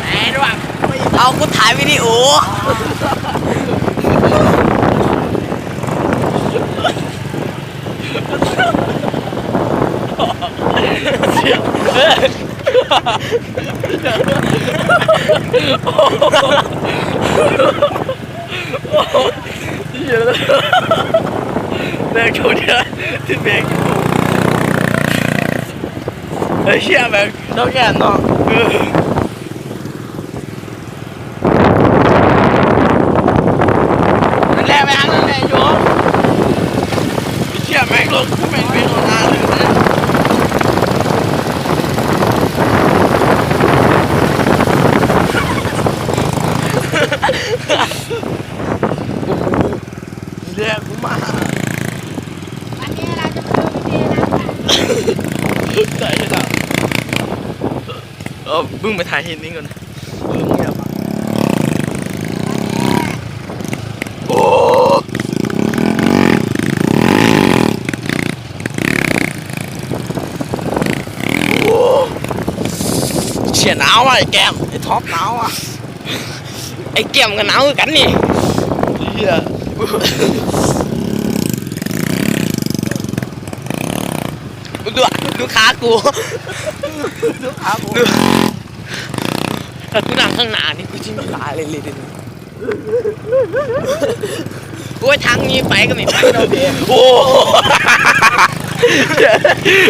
ไหนด้วยเอากูถ่ายวิดีโอเยวที่แบกเฮ้ยเชี่ยแม่เนาเนั่นแหละแบกนั่นแหละโยมเชี่ยแบกลงแบกแบกลงหน้าเลยนะเรียกกูมาวันนี้เราจะมาดูวิธีนะ ใช่แล้ว เออบึ้งไปถ่ายเห็นนี่ก่อนนะเออเงียบอะโอ้โหเฉียหนาวอะไอ้แก้มไอ้ท็อปหนาวอะไอ้เกี่ยมกันหนาวกันนี่เฮียดูดูขากู ลูกค้าผมดูถ้ากูนั่งข้างหน้านี่กูจะมีลาเลยเลยเลยกูว่าทางนี้ไปก็ไม่ไปเราเพียโอ้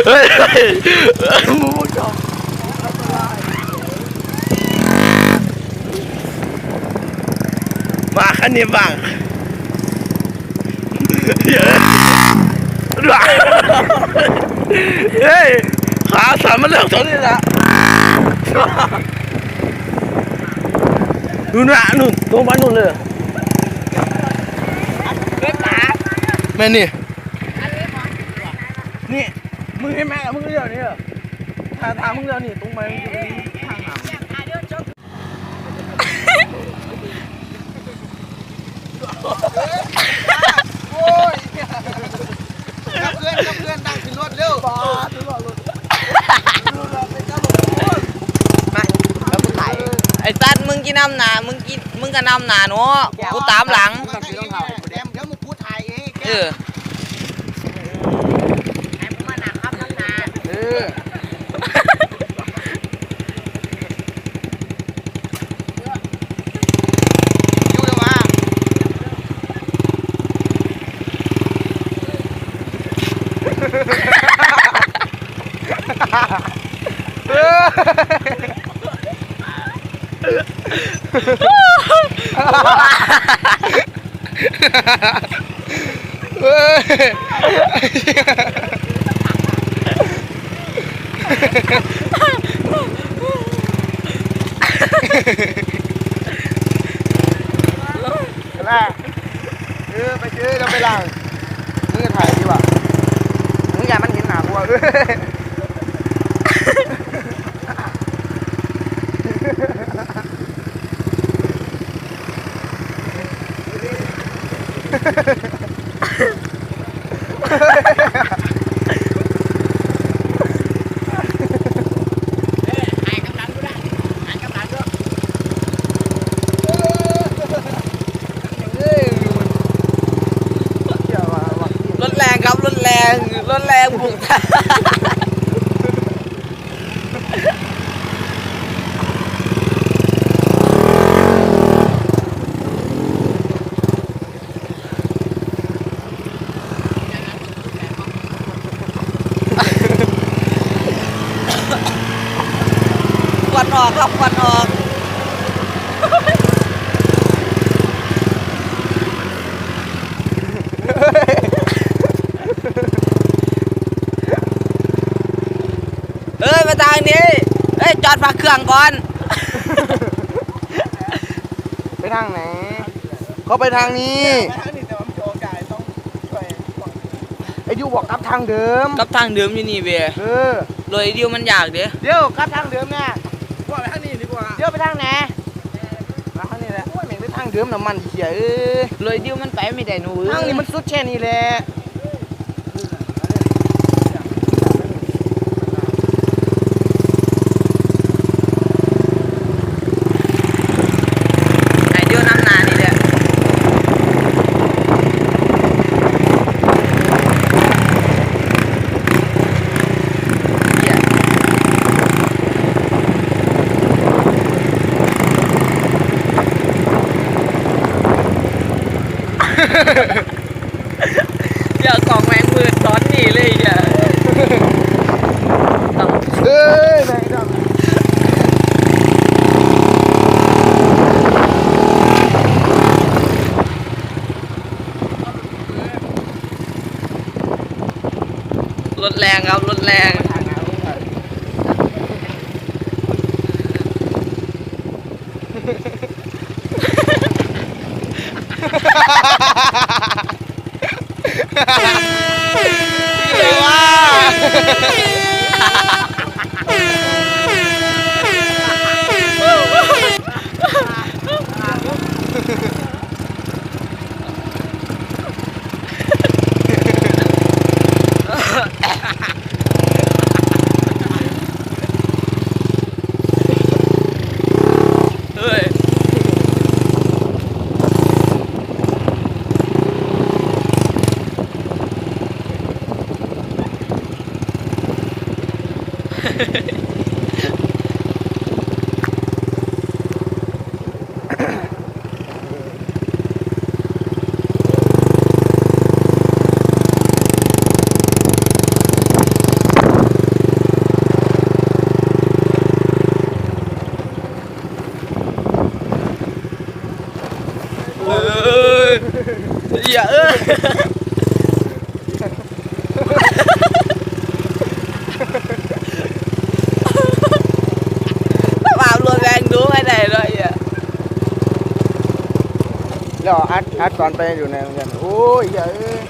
เฮ้ยมึงชอบมาคันนี้บ้างเฮ้ย เฮ้ยขาสั่นมันเลิกตอนนี้ละดูนะนู่นตรงไปนู่นเลยเฮ้ยป๋าแม่นี่นี่มึงให้แม่มึงเดียวนี่เหรอทางทางมึงเดียวนี่ตรงไปมึงจะเป็นทางหาโอ้ยกับเพื่อนกับเพื่อนดังขึ้นรถเร็วบ้าดูหล่อรถ มาแล้วกูถ่ายไอ้สัตว์มึ งกินน้ำหนามึงกินมึงก็น้ำหนาเนาะกูตามหลังต้องกินต้องเผาเดี๋ยวเดี๋ยวมึงพูดถ่ายเอง เออเอออยู่เดี๋ยวมา เฮ้ยแรกเออไปซื้อแล้วไปล้างมึงจะถ่ายดีกว่ามึงอย่ามันเห็นหนากูอะเออ รถแรงครับรถแรงรถแรงบุก ค วันออกครับควันออกเอ้ยมาทางนี้เอ้ยจอดพักเครื่องก่อน ไปทางไหน เขาไปทางนี้ไอ้ยูบอกกลับทางเดิม กับทางเดิมอยู่นี่เว้ยเออ เลยเดียวมันยากเด้เดี๋ยวกลับทางเดิมแน่ว่า ไปทางนี้ดีกว่าเดี๋ยวไปทางไหนมาทางนี้แหละโอ้ยแม่งไปทางเดิมน้ำมันเขียเอ้ยเลยเดียวมันไปไม่ได้หนูทางนี้มันสุดแค่นี้แหละ รุนแรงครับรุนแรง เอ้ยอย่าเอ้ยสภาพรถแรงดูไม่ได้เลยอะ แล้วอัดอัดตอนไปอยู่ในโรงเรียนโอ้ยอย่าเอ้ย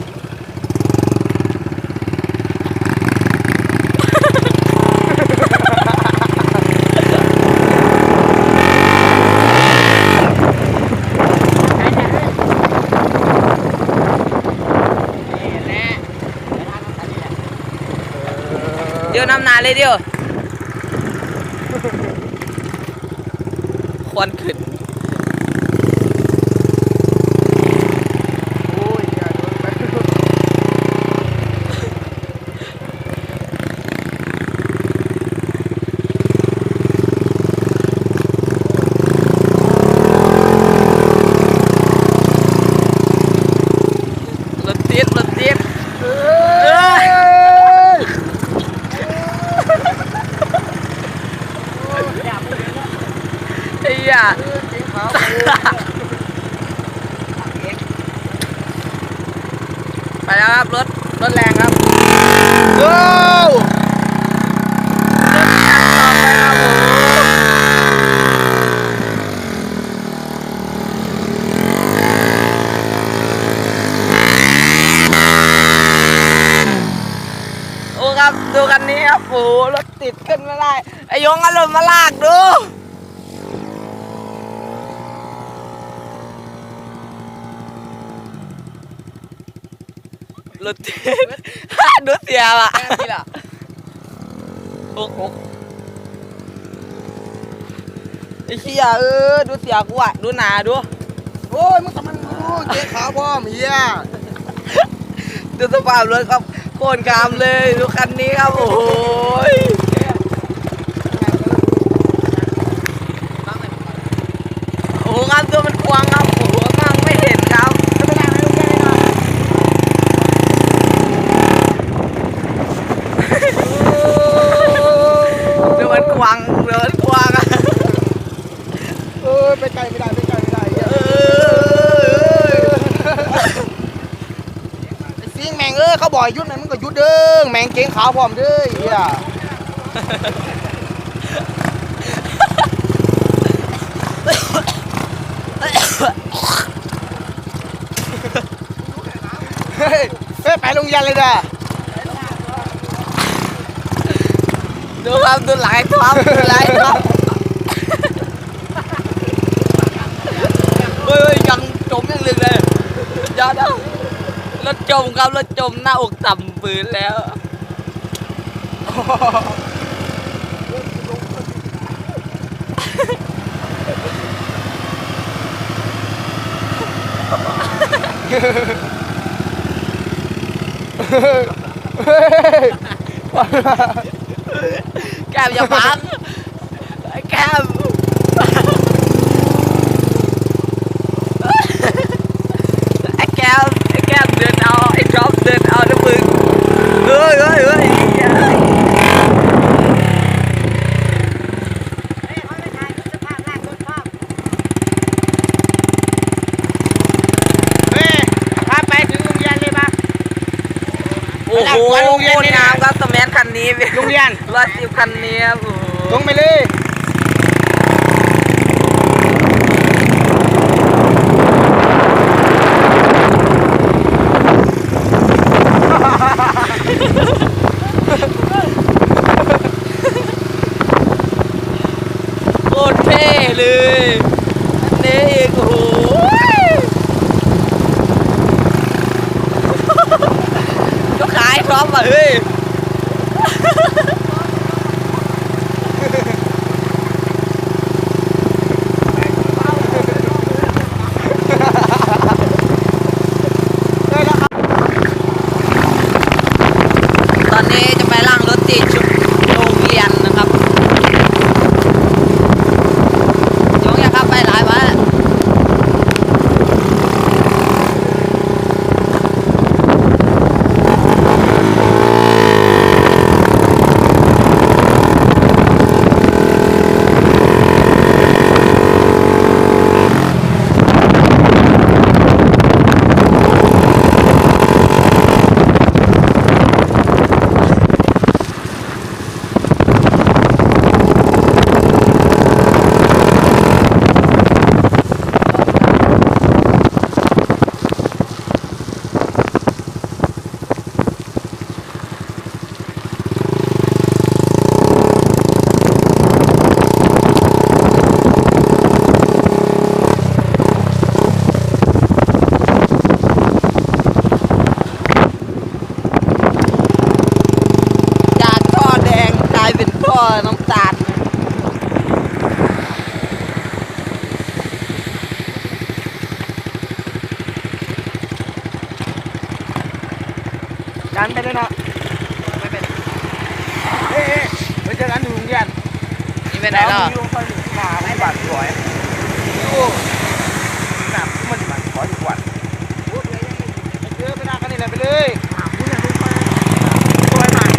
เดี๋ยวนำหนาเลยเดี๋ยวควันขึ้น โอ้ยอย่าโดนไป รถติดรถติด เอ้ย ไอ้ยา เก่งขาว ไปแล้วครับรถรถแรงครับ โอ้ ต่อไปครับผมโอ้ครับดูกันนี้ครับโอ้ โหรถติดขึ้นไม่ได้ไอ้ยงอารมณ์มาลากดูรถติด ดูเสียว่ะหกหกไอ้เหี้ยเออดูเสียกูอะดูหนาดูโอ้ยมึงทำมันโอ้เก่งขาวพ่อมเฮียดูสภาพรถครับโคนกามเลยดูคันนี้ครับโอ้ยโอ้โหครับตัวมันควางครับโอ้โหมองไม่เห็นครับดู มันควางดูมันควางอะเออไปไกลไม่ได้ไปไกลไม่ได้เออไอ้ซิงแมงเอ้เขาบอกยุดไหนมึงก็ยุดเด้อแมงเก่งขาวพร้อมเด้อเฮียเฮ้ยไปโรงเรียนเลยด่ะดูครับดูหลายท็อปดูหลายท็อปเฮ้ยยังยังลึกเลยยอดอ่ะรถจมครับรถจมหน้าอกต่ำปืนแล้วเฮ้ยแก้มอย่าพังไอ้แก้มไอ้แก้มไอ้แก้มเดินเอาไอ้ท็อปเดินเอานะมึงเฮ้ยเฮ้ยเฮ้ยเหี้ย เฮ้ยเขาไปถ่ายรูปสภาพลากรถพ่อ เฮ้ยพาไปถึง โรงเรียนเลยปะโอ้โหไปโรงเรียนโคตรงามครับสมัยคันนี้โรงเรียนร้อยสิบคันนี้ครับโอ้โหตรงไปเลยโคตรเท่เลยอันนี่อีกโอ้โหก็ขายพร้อมอะเฮ้ย ตอนนี้จะไปล่างรถติดชุดโรงเรียนนะครับโยงอย่าขับไปหลายวะจากท่อแดงกลายเป็ นท่อน้ำตาลดันไปเลยเนาะไม่เป็นเอ๊ะไปเจอกันอยู่โรงเรียนนี่ไปไหนล่ะอยู่คอยมาให้บัตรสวยอยู่หนักมันบัตรสวยทุกวันไปเจอไปนั่งกันนี่แหละไปเลยสวยมาก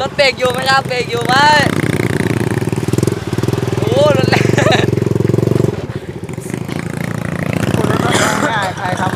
รถเบรกอยู่ไหมครับเบรกอยู่ไหมโอ้รถแรง คนรถง่ายใครครับ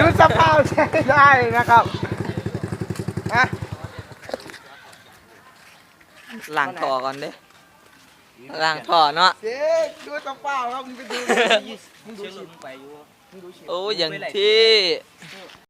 ดูสภาพใช้ได้ นะครับอะล้างท่อก่อนเด้ล้างท่อเนาะเจ๊ดูสภาพครับมึงไปดูมึงดูชิมไปอยู่มึงดูชิมโอ้อย่างที่